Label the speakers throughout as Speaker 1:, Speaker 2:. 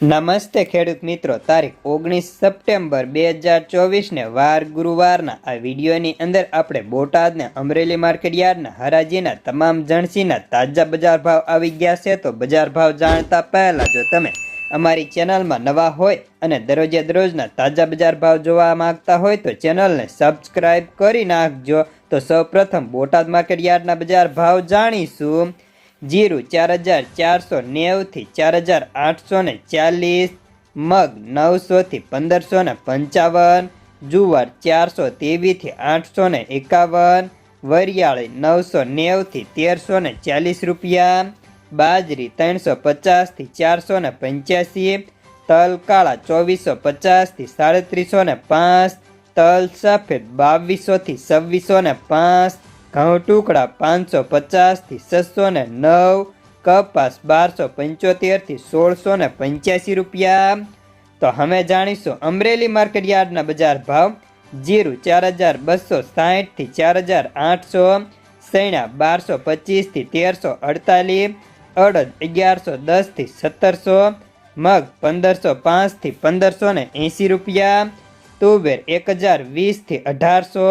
Speaker 1: નમસ્તે ખેડૂત મિત્રો, તારીખ ઓગણીસ સપ્ટેમ્બર બે હજાર ચોવીસને વાર ગુરુવારના આ વિડીયોની અંદર આપણે બોટાદને અમરેલી માર્કેટ યાર્ડના હરાજીના તમામ જણસીના તાજા બજાર ભાવ આવી ગયા છે. તો બજાર ભાવ જાણતા પહેલાં જો તમે અમારી ચેનલમાં નવા હોય અને દરરોજે દરરોજના તાજા બજાર ભાવ જોવા માંગતા હોય તો ચેનલને સબસ્ક્રાઈબ કરી નાખજો. તો સૌપ્રથમ બોટાદ માર્કેટ યાર્ડના બજાર ભાવ જાણીશું. જીરું ચાર હજાર ચારસો નેવથી ચાર હજાર આઠસો ને ચાલીસ, મગ નવસોથી પંદરસો ને પંચાવન, જુવાર ચારસો તેવીસથી આઠસો ને એકાવન, વરિયાળી નવસો નેવથી તેરસો ને ચાલીસ રૂપિયા, બાજરી ત્રણસો પચાસથી ચારસો ને પંચ્યાસી, તલ કાળા ચોવીસો પચાસથી સાડત્રીસો ને પાંચ, તલ સફેદ બાવીસોથી છવ્વીસો ને પાંચ ઘઉં ટુકડા પાંચસો પચાસથી છસો ને નવ, કપાસ બારસો પંચોતેરથી સોળસો ને પંચ્યાસી રૂપિયા. તો હવે જાણીશું અમરેલી માર્કેટ યાર્ડના બજાર ભાવ. જીરું ચાર હજાર બસો સાહીઠથી ચાર હજાર આઠસો, સૈણા બારસો પચીસથી તેરસો અડતાલીસ, અડદ અગિયારસો દસથી સત્તરસો, મગ પંદરસો પાંચથી પંદરસો ને એંસી રૂપિયા, તુવેર એક હજાર વીસથી અઢારસો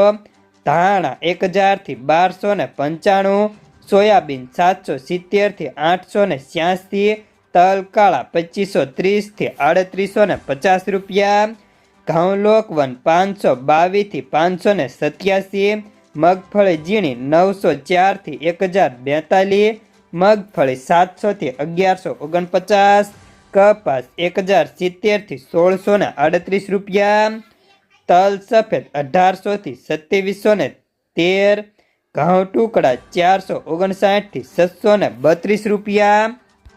Speaker 1: ધાણા એક હજારથી બારસો ને પંચાણું, સોયાબીન સાતસો સિત્તેરથી આઠસો ને છ્યાસી તલ કાળા પચીસો ત્રીસથી આડત્રીસો ને પચાસ રૂપિયા ઘઉં લોકવન પાંચસો બાવીસથી પાંચસો ને સત્યાસી, મગફળી ઝીણી નવસો ચારથી એક હજાર બેતાલીસ, મગફળી સાતસોથી અગિયારસો ઓગણપચાસ, કપાસ એક હજાર સિત્તેરથી સોળસો ને આડત્રીસ રૂપિયા તલ સફેદ અઢારસોથી સત્યાવીસો ને તેર ઘઉં ટુકડા ચારસો ઓગણસાઠથી છસો ને બત્રીસ રૂપિયા.